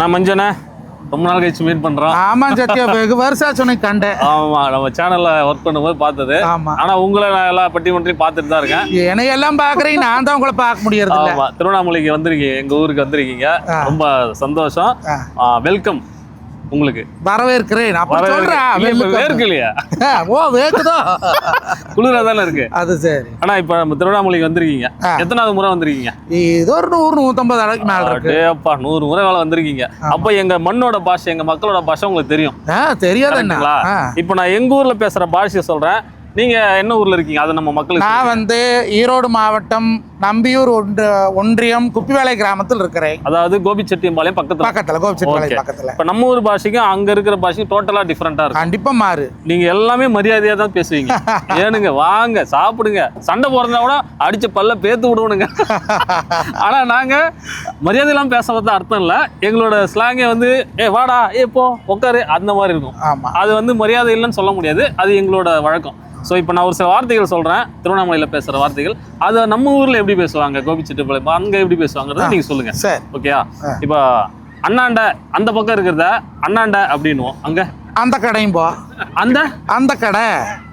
நான் மஞ்சனே ரொம்ப நாள் கழிச்சு மீட் பண்றோம். ஆமா சத்யா வெகு வருஷம் கண்டேன். ஆமா நம்ம சேனல்ல ஒர்க் பண்ணும்போது பார்த்தது. ஆமா. ஆனா உங்களை நான் எல்லா பட்டி மன்றையும் பார்த்துட்டு தான் இருக்கேன். என்னையெல்லாம் பாக்குறீங்க நான் தான் உங்களை பார்க்க முடியறது இல்ல ஆமா திருவண்ணாமலைக்கு வந்திருக்கீங்க எங்க ஊருக்கு வந்திருக்கீங்க. ரொம்ப சந்தோஷம். வெல்கம் உங்களுக்கு? வரவேற்கிறேன். அப்ப சொல்றேன் இல்லையா ஓ வேக்குதோ குளிரா தானே இருக்கு? அது சரி. ஆனா இப்ப நம்ம திருவண்ணாமலைக்கு வந்திருக்கீங்க. எத்தனாவது முறை வந்திருக்கீங்க? இது ஒரு நூறு நூத்தம்பது அளவுக்கு மேல இருக்கு. அப்பா நூறு முறை வேலை வந்திருக்கீங்க. அப்ப எங்க மண்ணோட பாஷை எங்க மக்களோட பாஷை உங்களுக்கு தெரியும். ஆ தெரியாது என்ன கரெக்ட்டுங்களா? ஆ. இப்ப நான் எங்க ஊர்ல பேசுற பாஷையை சொல்றேன். நீங்க என்ன ஊர்ல இருக்கீங்க? அதை நம்ம மக்களுக்கு நான் வந்து ஈரோடு மாவட்டம் நம்பியூர் ஒன்று ஒன்றியம் குப்பிவேலை கிராமத்தில் இருக்கிறேன். அதாவது கோபிச்செட்டியம்பாளையம் பக்கத்துல. பக்கத்துல கோபிச்செட்டிப்பாளையம் Okay. பக்கத்துல. இப்ப நம்ம ஊர் பாஷைக்கும் அங்க இருக்கிற பாஷைக்கும் டோட்டலா டிஃப்ரெண்டா இருக்கும். கண்டிப்பா மாறு. நீங்க எல்லாமே மரியாதையா தான் பேசுவீங்க. ஏனுங்க வாங்க சாப்பிடுங்க. சண்டை போறதா கூட அடிச்ச பல்ல பேத்து விடுவனுங்க. ஆனா நாங்க மரியாதை எல்லாம் பேசுறது அர்த்தம் இல்ல. எங்களோட ஸ்லாங்கே வந்து ஏ வாடா ஏ போ உட்காரு அந்த மாதிரி இருக்கும். ஆமா. அது வந்து மரியாதை இல்லைன்னு சொல்ல முடியாது. அது எங்களோட வழக்கம். ஸோ இப்போ நான் ஒரு சில வார்த்தைகள் சொல்றேன். திருவண்ணாமலையில் பேசுற வார்த்தைகள். அதை நம்ம ஊர்ல எப்படி பேசுவாங்க? கோபிச்செட்டிப்பாளையம் அங்க எப்படி பேசுவாங்கிறத நீங்க சொல்லுங்க. சரி. ஓகேயா. இப்போ அண்ணாண்ட அந்த பக்கம் இருக்கிறத அண்ணாண்ட அப்படின்னுவோம். அங்க? அந்த கடையும் போ. அந்த? அந்த கடை.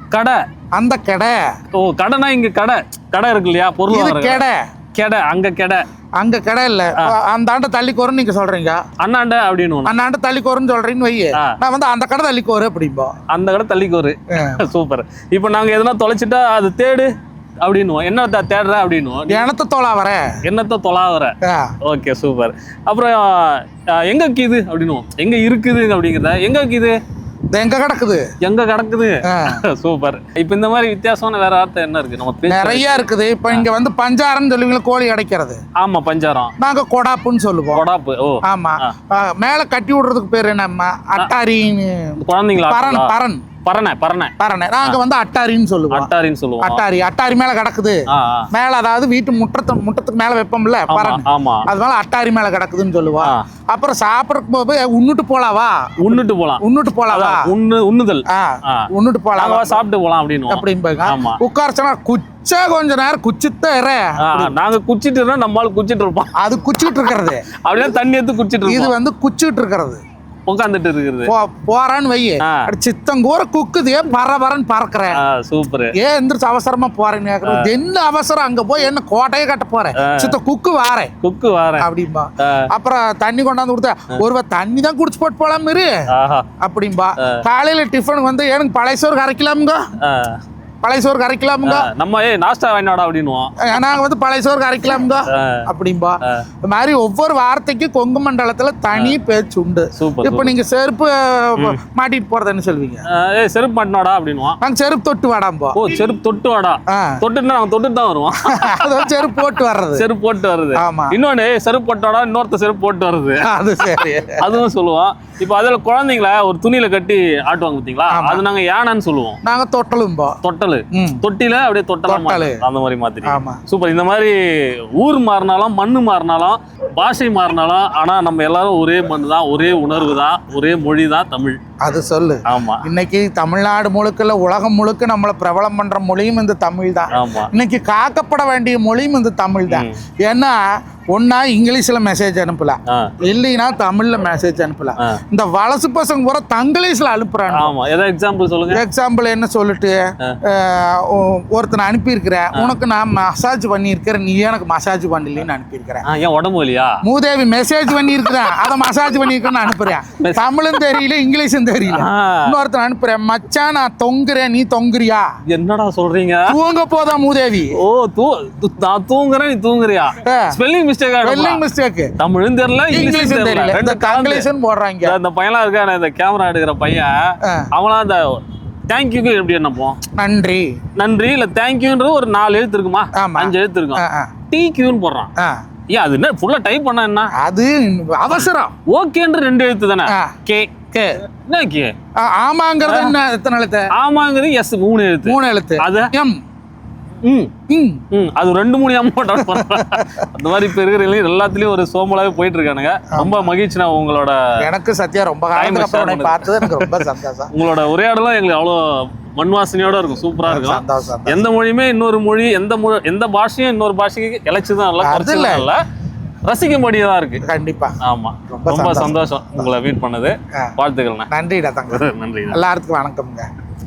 கடை. அந்த கடை. ஓ கடைனா இங்க கடை. கடை இருக்கு இல்லையா? பொருள் கடை. கடை அங்க கடை. அங்க கடை இல்ல. அந்த ஆண்ட தள்ளிக்கோருன்னு நீங்க சொல்றீங்க. அண்ணாண்ட அப்படின்னு அந்த ஆண்ட தள்ளிக்கோருன்னு சொல்றீங்கன்னு வையே. நான் வந்து அந்த கடை தள்ளிக்கோரு அப்படிம்போ. அந்த கடை தள்ளிக்கோரு. சூப்பர். இப்போ நாங்க எதனா தொலைச்சிட்டா அது தேடு அப்படின்னுவோம். என்ன தே- தேடுற அப்படின்னுவோம். எனத்த தோலா வர? என்னத்த தொலாவற ஓகே சூப்பர். அப்புறம் எங்க கீது அப்படின்னுவோம். எங்க இருக்குது அப்படிங்கிறத. எங்க கீது எங்க கிடக்குது? எங்க கிடக்குது. சூப்பர். இப்போ இந்த மாதிரி வித்தியாசமான வேற வார்த்தை என்ன இருக்கு? நம்ம நிறைய இருக்குது. இப்ப இங்க வந்து பஞ்சாரம்னு சொல்லுவீங்க கோழி கிடைக்கிறது ஆமா பஞ்சாரம். நாங்க கொடாப்புன்னு சொல்லுவோம். கொடாப்பு ஓ. ஆமா. மேல கட்டி விடுறதுக்கு பேரு என்னம்மா அட்டாரின்னு. குழந்தைங்களா பரன்? பரன் பரணை பரணை. பரணை. நாங்க வந்து அட்டாரின்னு சொல்லுவோம். அட்டாரின்னு சொல்லுவோம். அட்டாரி அட்டாரி மேல கிடக்குது. மேல அதாவது வீட்டு முற்றத்து முற்றத்துக்கு மேல வைப்போம்ல பரண். ஆமா. அது மேல அட்டாரி மேல கிடக்குதுன்னு சொல்லுவோம். அப்புறம் சாப்பிடறதுக்கு போது உன்னுட்டு போலாவா உண்ணுட்டு போலாம். உன்னுட்டு போலாவா உண்ணு உண்ணுதல். உன்னுட்டு வா. சாப்பிட்டு போலாம் அப்படின்னு ஆமா. உட்காரச்சனா குச்சா கொஞ்ச நேரம் குச்சித்த இற நாங்க குச்சிட்டு நம்மளால குச்சிட்டு இருப்போம். அது குச்சிட்டு இருக்கிறது. அப்படியே தண்ணி எடுத்து குச்சிட்டு இது வந்து குச்சிட்டு இருக்கிறது. உட்காந்துட்டு இருக்கிறது. போ போறான்னு. அடி சித்தங்கூர குக்குது ஏன் பற பறன்னு பறக்குறேன் சூப்பர். ஏன் எந்திரிச்சு அவசரமா போறேன்னு கேக்குறது என்ன அவசரம்? அங்க போய் என்ன கோட்டையே கட்ட போறேன். சித்த குக்கு வாரேன் குக்கு வாரேன் அப்படிம்பா. அப்புறம் தண்ணி கொண்டாந்து கொடுத்தா ஒருவ தண்ணி தான் குடிச்சு போட்டு போலாம் இரு. அப்படிம்பா. காலையில டிஃபன் வந்து எனக்கு பழைய சோறு கரைக்கலாமுங்க. பழைய சோறு கரைக்கலாமுங்க நம்ம ஏய் நாஸ்டா வேணாடா அப்படின்னுவோம் நாங்க வந்து பழைய சோறு கரைக்கலாமுங்க அப்படிம்பா. இந்த மாதிரி ஒவ்வொரு வார்த்தைக்கும் கொங்கு மண்டலத்துல தனி பேச்சு உண்டு சூப்பர் இப்ப நீங்க செருப்பு மாட்டிட்டு போறது என்ன சொல்வீங்க ஏய் செருப்பு மாட்டினாடா அப்படின்னுவோம் நாங்க செருப்பு தொட்டு வாடாம்போ. ஓ செருப்பு தொட்டு வாடா. ஆ. தொட்டுட்டு நாங்க தொட்டுட்டு தான் வருவோம். அது செருப்பு போட்டு வர்றது. செருப்பு போட்டு வருது ஆமா. இன்னொன்னு ஏய், செருப்பு போட்டாடா இன்னொருத்த செருப்பு போட்டு வருது அது சரி. அதுவும் சொல்லுவோம் இப்போ அதுல குழந்தைங்கள ஒரு துணியில கட்டி ஆட்டுவாங்க பாத்தீங்களா? அது நாங்க யானைன்னு சொல்லுவோம். நாங்க தொட்டலும்போ. தொட்டலு. ம். தொட்டில அப்படியே தொட்டலாம் தொட்டலு. அந்த மாதிரி மாதிரி சூப்பர். இந்த மாதிரி ஊர் மாறினாலும் மண்ணு மாறினாலும் பாஷை மாறினாலும் ஆனா நம்ம எல்லாரும் ஒரே மண் தான் ஒரே உணர்வு தான் ஒரே மொழி தான் தமிழ். அது சொல்லு. ஆமா. இன்னைக்கு தமிழ்நாடு முழுக்க இல்ல உலகம் முழுக்க நம்மளை பிரபலம் பண்ற மொழியும் இந்த தமிழ் தான் இன்னைக்கு காக்கப்பட வேண்டிய மொழியும் இந்த தமிழ் தான் ஏன்னா ஒன்னா இங்கிலீஷ்ல மெசேஜ் அனுப்பலாம் இல்லைன்னா தமிழ்ல மெசேஜ் அனுப்பலாம். இந்த வலசு பசங்க பூரா தங்கிலீஷ்ல அனுப்புறாங்க ஆமா. ஏதாவது எக்ஸாம்பிள் சொல்லுங்க. எக்ஸாம்பிள் என்ன சொல்லிட்டு ஒருத்தனை அனுப்பியிருக்கிறேன் உனக்கு நான் மசாஜ் பண்ணியிருக்கிறேன் நீ எனக்கு மசாஜ் பண்ணலன்னு அனுப்பியிருக்கிறேன் ஏன் உடம்பு வலியா? மூதேவி மெசேஜ் பண்ணியிருக்கிறேன். அதை மசாஜ் பண்ணியிருக்கேன்னு அனுப்புறேன். தமிழும் தெரியல இங்கிலீஷும் தெரியல. இன்னொருத்தன் அனுப்புறேன். மச்சான் நான் தொங்குறேன். நீ தொங்குறியா? என்னடா சொல்றீங்க? தூங்க போதா மூதேவி? ஓ தூ தூ- நான் தூங்குறேன் நீ தூங்குறியா? ஸ்பெல்லிங் மிஸ்டேக் ஸ்பெல்லிங் மிஸ்டேக் தமிழும் தெரியல இங்கிலீஷும் தெரியல. ரெண்டு கலந்து தங்கிலீஷன் போடுறாங்க. இந்த பையனா இருக்கான இந்த கேமரா எடுக்கிற பையன். அவனா அந்த தேங்க்யூக்கு எப்படி என்னப்போம் நன்றி. நன்றி இல்ல தேங்க்யூன்றது ஒரு நாலு எழுத்து இருக்குமா. அஞ்சு எழுத்து இருக்கும் டி கியூன்னு போடுறான். ஏன் அது என்ன ஃபுல்லா டைப் பண்ணா என்ன? அது அவசரம். ஓகேன்ற ரெண்டு எழுத்து தானே. கே கே என்ன கே ஆமாங்கிறது என்ன எத்தனை எழுத்து? ஆமாங்கிறது எஸ் மூணு எழுத்து. மூணு எழுத்து. அது? எம் அது ரெண்டு மூணு அமௌண்ட் அந்த மாதிரி இப்போ இருக்கிற இளைஞர் எல்லாத்துலயும் ஒரு சோமலாவே போயிட்டு இருக்கானுங்க. ரொம்ப மகிழ்ச்சி நான் உங்களோட எனக்கு சத்யா ரொம்ப பார்த்தது எனக்கு ரொம்ப சந்தோஷம். உங்களோட உரையாடலாம் எங்களுக்கு அவ்வளோ மண் வாசனையோட இருக்கும். சூப்பரா இருக்கும். எந்த மொழியுமே இன்னொரு மொழி எந்த மொழி எந்த பாஷையும் இன்னொரு பாஷைக்கு இழைச்சு தான் இல்லை அது குறைச்சு இல்ல. ரசிக்கும்படியா தான் இருக்கு. கண்டிப்பா. ஆமா. ரொம்ப சந்தோஷம். உங்களை மீட் பண்ணது. நன்றிடா தங்க நன்றி எல்லாத்துக்கும் வணக்கம்ங்க.